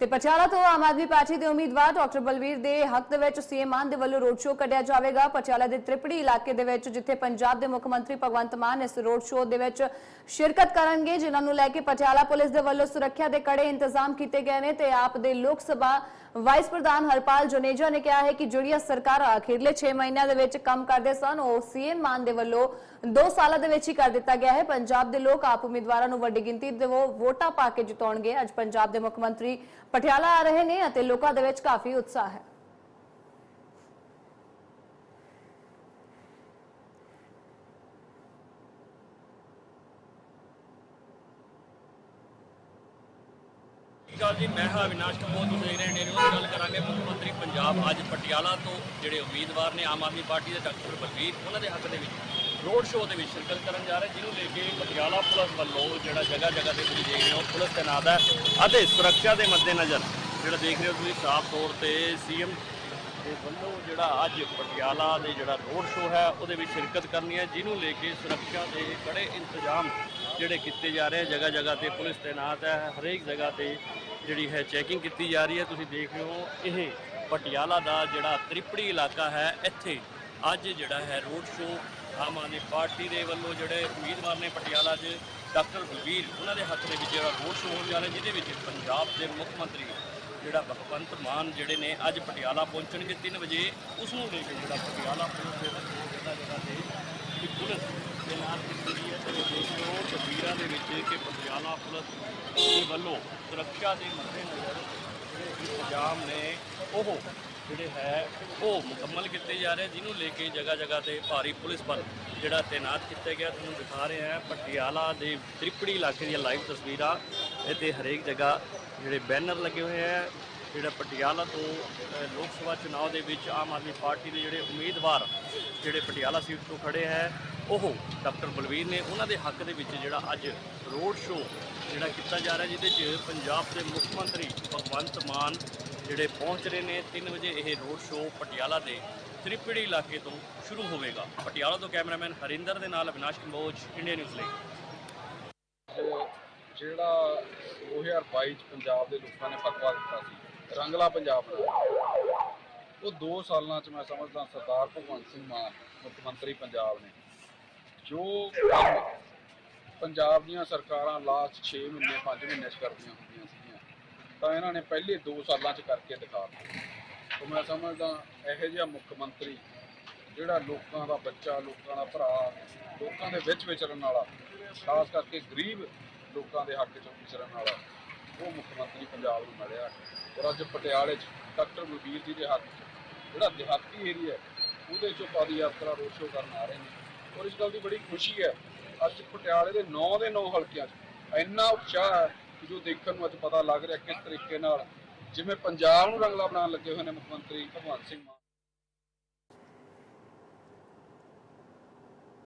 ਤੇ ਪਟਿਆਲਾ ਤੋਂ ਆਮ ਆਦਮੀ ਪਾਰਟੀ ਦੇ ਉਮੀਦਵਾਰ ਡਾਕਟਰ ਬਲਵੀਰ ਦੇ ਹੱਕ ਦੇ ਵਿੱਚ ਸੀਐਮ ਮਾਨ ਦੇ ਵੱਲੋਂ ਰੋਡ ਸ਼ੋਅ ਕੱਢਿਆ ਜਾਵੇਗਾ। ਪਟਿਆਲਾ ਦੇ ਤ੍ਰਿਪੜੀ ਇਲਾਕੇ ਦੇ ਵਿੱਚ, ਜਿੱਥੇ ਪੰਜਾਬ ਦੇ ਮੁੱਖ ਮੰਤਰੀ ਭਗਵੰਤ ਮਾਨ ਇਸ ਰੋਡ ਸ਼ੋਅ ਦੇ ਵਿੱਚ ਸ਼ਿਰਕਤ ਕਰਨਗੇ, ਜਿਨ੍ਹਾਂ ਨੂੰ ਲੈ ਕੇ ਪਟਿਆਲਾ ਪੁਲਿਸ ਦੇ ਵੱਲੋਂ ਸੁਰੱਖਿਆ ਦੇ ਕੜੇ ਇੰਤਜ਼ਾਮ ਕੀਤੇ ਗਏ ਨੇ ਤੇ ਆਪ ਦੇ ਲੋਕ ਸਭਾ ਵਾਈਸ ਪ੍ਰਧਾਨ ਹਰਪਾਲ ਜੁਨੇਜਾ ਨੇ ਕਿਹਾ ਹੈ ਕਿ ਜਿਹੜੀਆਂ ਸਰਕਾਰਾਂ ਅਖੀਰਲੇ 6 ਮਹੀਨਿਆਂ ਦੇ ਵਿੱਚ ਕੰਮ ਕਰਦੇ ਸਨ, ਉਹ ਸੀਐਮ ਮਾਨ ਦੇ ਵੱਲੋਂ 2 ਸਾਲਾਂ ਦੇ ਵਿੱਚ ਹੀ ਕਰ ਦਿੱਤਾ ਗਿਆ ਹੈ। ਪੰਜਾਬ ਦੇ ਲੋਕ ਆਪ ਉਮੀਦਵਾਰਾਂ ਨੂੰ ਵੱਡੀ ਗਿਣਤੀ ਦੇ ਉਹ ਵੋਟਾਂ ਪਾ ਕੇ ਜਿਤਾਉਣਗੇ। ਅੱਜ ਪੰਜਾਬ ਦੇ ਮੁੱਖ ਮੰਤਰੀ ਪਟਿਆਲਾ ਆ ਰਹੇ ਨੇ ਅਤੇ ਲੋਕਾਂ ਦੇ ਵਿੱਚ ਕਾਫੀ ਉਤਸ਼ਾਹ ਹੈ। ਗੱਲ ਜੀ, ਮੈਂ ਹਾਂ ਅਵਿਨਾਸ਼ ਕੰਬੋਜ ਤੁਸੀਂ ਦੇਖ ਰਹੇ ਨੇ ਗੱਲ ਕਰਾਂਗੇ ਮੁੱਖ ਮੰਤਰੀ ਪੰਜਾਬ ਅੱਜ ਪਟਿਆਲਾ ਤੋਂ, ਜਿਹੜੇ ਉਮੀਦਵਾਰ ਨੇ ਆਮ ਆਦਮੀ ਪਾਰਟੀ ਦੇ ਡਾਕਟਰ ਬਲਵੀਰ ਉਹਨਾਂ ਦੇ ਹੱਕ ਦੇ ਵਿੱਚ। ਰੋਡ ਸ਼ੋਅ ਦੇ ਵਿੱਚ ਸ਼ਿਰਕਤ ਕਰਨ ਜਾ ਰਹੇ, ਜਿਹਨੂੰ ਲੈ ਕੇ ਪਟਿਆਲਾ ਪੁਲਿਸ ਵੱਲੋਂ ਜਿਹੜਾ ਜਗ੍ਹਾ ਜਗ੍ਹਾ ਤੇ ਤੁਸੀਂ ਦੇਖ ਰਹੇ ਹੋ, ਪੁਲਿਸ ਤੈਨਾਤ ਹੈ। ਅਤੇ ਸੁਰੱਖਿਆ ਦੇ ਮੱਦੇਨਜ਼ਰ ਜਿਹੜਾ ਦੇਖ ਰਹੇ ਹੋ ਤੁਸੀਂ, ਸਾਫ਼ ਤੌਰ ਤੇ ਸੀਐਮ ਦੇ ਵੱਲੋਂ ਜਿਹੜਾ ਅੱਜ ਪਟਿਆਲਾ ਦੇ ਜਿਹੜਾ ਰੋਡ ਸ਼ੋਅ ਹੈ, ਉਹਦੇ ਵਿੱਚ ਸ਼ਿਰਕਤ ਕਰਨੀ ਹੈ, ਜਿਹਨੂੰ ਲੈ ਕੇ ਸੁਰੱਖਿਆ ਦੇ ਬੜੇ ਇੰਤਜ਼ਾਮ ਜਿਹੜੇ ਕੀਤੇ ਜਾ ਰਹੇ ਜਗ੍ਹਾ ਜਗ੍ਹਾ ਤੇ ਪੁਲਿਸ ਤੈਨਾਤ ਹੈ, ਹਰੇਕ ਜਗ੍ਹਾ ਤੇ ਜਿਹੜੀ ਹੈ ਚੈਕਿੰਗ ਕੀਤੀ ਜਾ ਰਹੀ ਹੈ। ਤੁਸੀਂ ਦੇਖ ਰਹੇ ਹੋ, ਇਹ ਪਟਿਆਲਾ ਦਾ ਜਿਹੜਾ ਤ੍ਰਿਪੜੀ ਇਲਾਕਾ ਹੈ, ਇੱਥੇ ਅੱਜ ਜਿਹੜਾ ਹੈ road show Aam Aadmi Party ਦੇ ਵੱਲੋਂ ਜਿਹੜੇ ਉਮੀਦਵਾਰ ਨੇ ਪਟਿਆਲਾ 'ਚ ਡਾਕਟਰ ਬਲਬੀਰ ਉਹਨਾਂ ਦੇ ਹੱਥ ਦੇ ਵਿੱਚ ਜਿਹੜਾ ਰੋਡ ਸ਼ੋਅ ਹੋਣ ਜਾ ਰਿਹਾ, ਜਿਹਦੇ ਵਿੱਚ ਪੰਜਾਬ ਦੇ ਮੁੱਖ ਮੰਤਰੀ ਜਿਹੜਾ ਭਗਵੰਤ ਮਾਨ ਜਿਹੜੇ ਨੇ ਅੱਜ ਪਟਿਆਲਾ ਪਹੁੰਚਣਗੇ 3 ਵਜੇ ਉਸ ਨੂੰ ਲੈ ਕੇ ਜਿਹੜਾ ਪਟਿਆਲਾ ਪੁਲਿਸ ਦੇ ਵੱਲੋਂ ਜਿਹੜਾ ਜਿਹੜਾ ਤੇ ਕਿ ਪੁਲਿਸ ਦੇ ਨਾਲ ਕੀਤੀ ਹੈ। ਤੇ ਦੇਖੋ ਤਸਵੀਰਾਂ ਦੇ ਵਿੱਚ ਕਿ ਪਟਿਆਲਾ ਪੁਲਿਸ ਦੇ ਵੱਲੋਂ ਸੁਰੱਖਿਆ ਦੇ ਮੱਦੇਨਜ਼ਰ ਜਿਹੜੇ ਜਾਮ ਨੇ, ਉਹ ਜਿਹੜੇ ਹੈ, ਉਹ ਮੁਕੰਮਲ ਕੀਤੇ ਜਾ ਰਹੇ, ਜਿਹਨੂੰ ਲੈ ਕੇ ਜਗ੍ਹਾ ਜਗ੍ਹਾ ਤੇ ਭਾਰੀ ਪੁਲਿਸ ਬਲ ਜਿਹੜਾ ਤਾਇਨਾਤ ਕੀਤਾ ਗਿਆ, ਤੁਹਾਨੂੰ ਦਿਖਾ ਰਹੇ ਹਾਂ, ਪਟਿਆਲਾ ਦੇ ਤ੍ਰਿਪੜੀ ਇਲਾਕੇ ਦੀਆਂ ਲਾਈਵ ਤਸਵੀਰਾਂ, ਇੱਥੇ ਹਰੇਕ ਜਗ੍ਹਾ ਜਿਹੜੇ ਬੈਨਰ ਲੱਗੇ ਹੋਏ ਹੈ ਜਿਹੜਾ ਪਟਿਆਲਾ ਤੋਂ ਲੋਕ ਸਭਾ ਚੁਣਾਵ ਦੇ ਵਿੱਚ ਆਮ ਆਦਮੀ ਪਾਰਟੀ ਦੇ ਜਿਹੜੇ ਉਮੀਦਵਾਰ ਜਿਹੜੇ ਪਟਿਆਲਾ ਸੀਟ ਤੋਂ ਖੜੇ ਹੈ, ਉਹ ਡਾਕਟਰ ਬਲਵੀਰ ਨੇ ਉਹਨਾਂ ਦੇ ਹੱਕ ਦੇ ਵਿੱਚ ਜਿਹੜਾ ਅੱਜ ਰੋਡ ਸ਼ੋਅ ਜਿਹੜਾ ਕੀਤਾ ਜਾ ਰਿਹਾ, ਜਿਹਦੇ 'ਚ ਪੰਜਾਬ ਦੇ ਮੁੱਖ ਮੰਤਰੀ ਭਗਵੰਤ ਮਾਨ ਜਿਹੜੇ ਪਹੁੰਚ ਰਹੇ ਨੇ 3 ਵਜੇ ਇਹ ਰੋਡ ਸ਼ੋਅ ਪਟਿਆਲਾ ਦੇ ਤ੍ਰਿਪੜੀ ਇਲਾਕੇ ਤੋਂ ਸ਼ੁਰੂ ਹੋਵੇਗਾ। ਪਟਿਆਲਾ ਤੋਂ ਕੈਮਰਾਮੈਨ ਹਰਿੰਦਰ ਦੇ ਨਾਲ ਅਵਿਨਾਸ਼ ਕੰਬੋਜ, ਇੰਡੀਆ ਨਿਊਜ਼ ਲਈ। ਤੇ ਜਿਹੜਾ 2022 ਚ ਪੰਜਾਬ ਦੇ ਲੋਕਾਂ ਨੇ ਫਤਵਾ ਦਿੱਤਾ ਸੀ ਰੰਗਲਾ ਪੰਜਾਬ ਦਾ। ਉਹ 2 ਸਾਲਾਂ ਚ ਮੈਂ ਸਮਝਦਾ ਸਰਦਾਰ ਭਗਵੰਤ ਸਿੰਘ ਮਾਨ, ਮੁੱਖ ਮੰਤਰੀ ਪੰਜਾਬ ਨੇ। ਜੋ ਪੰਜਾਬ ਦੀਆਂ ਸਰਕਾਰਾਂ ਲਾਸਟ 6 ਮਹੀਨੇ 5 ਮਹੀਨੇ ਚ ਕਰਦੀਆਂ ਹੁੰਦੀਆਂ ਸੀਗੀਆਂ, ਤਾਂ ਇਹਨਾਂ ਨੇ ਪਹਿਲੇ 2 ਸਾਲਾਂ ਚ ਕਰਕੇ ਦਿਖਾ ਦਿੱਤਾ। ਤਾਂ ਮੈਂ ਸਮਝਦਾ ਇਹੋ ਜਿਹਾ ਮੁੱਖ ਮੰਤਰੀ, ਜਿਹੜਾ ਲੋਕਾਂ ਦਾ ਬੱਚਾ, ਲੋਕਾਂ ਦਾ ਭਰਾ, ਲੋਕਾਂ ਦੇ ਵਿੱਚ ਵਿਚਰਨ ਵਾਲਾ, ਖਾਸ ਕਰਕੇ ਗਰੀਬ ਲੋਕਾਂ ਦੇ ਹੱਕ 'ਚ ਵਿਚਰਨ ਵਾਲਾ ਉਹ ਮੁੱਖ ਮੰਤਰੀ ਪੰਜਾਬ ਨੂੰ ਮਿਲਿਆ ਔਰ ਅੱਜ ਪਟਿਆਲੇ 'ਚ ਡਾਕਟਰ ਬਲਬੀਰ ਜੀ ਦੇ ਹੱਥ 'ਚ, ਜਿਹੜਾ ਦਿਹਾਤੀ ਏਰੀਆ ਉਹਦੇ 'ਚੋਂ ਪਦ ਯਾਤਰਾ ਰੋਡ ਸ਼ੋਅ ਕਰਨ ਆ ਰਹੇ ਨੇ। ਔਰ ਇਸ ਗੱਲ ਦੀ ਬੜੀ ਖੁਸ਼ੀ ਹੈ, ਅੱਜ ਪਟਿਆਲੇ ਦੇ 9 ਦੇ 9 ਹਲਕਿਆਂ 'ਚ ਇੰਨਾ ਉਤਸ਼ਾਹ ਹੈ ਕਿ ਜੋ ਦੇਖਣ ਨੂੰ ਅੱਜ ਪਤਾ ਲੱਗ ਰਿਹਾ ਕਿਸ ਤਰੀਕੇ ਨਾਲ ਜਿਵੇਂ ਪੰਜਾਬ ਨੂੰ ਰੰਗਲਾ ਬਣਾਉਣ ਲੱਗੇ ਹੋਏ ਨੇ ਮੁੱਖ ਮੰਤਰੀ ਭਗਵੰਤ ਸਿੰਘ ਮਾਨ।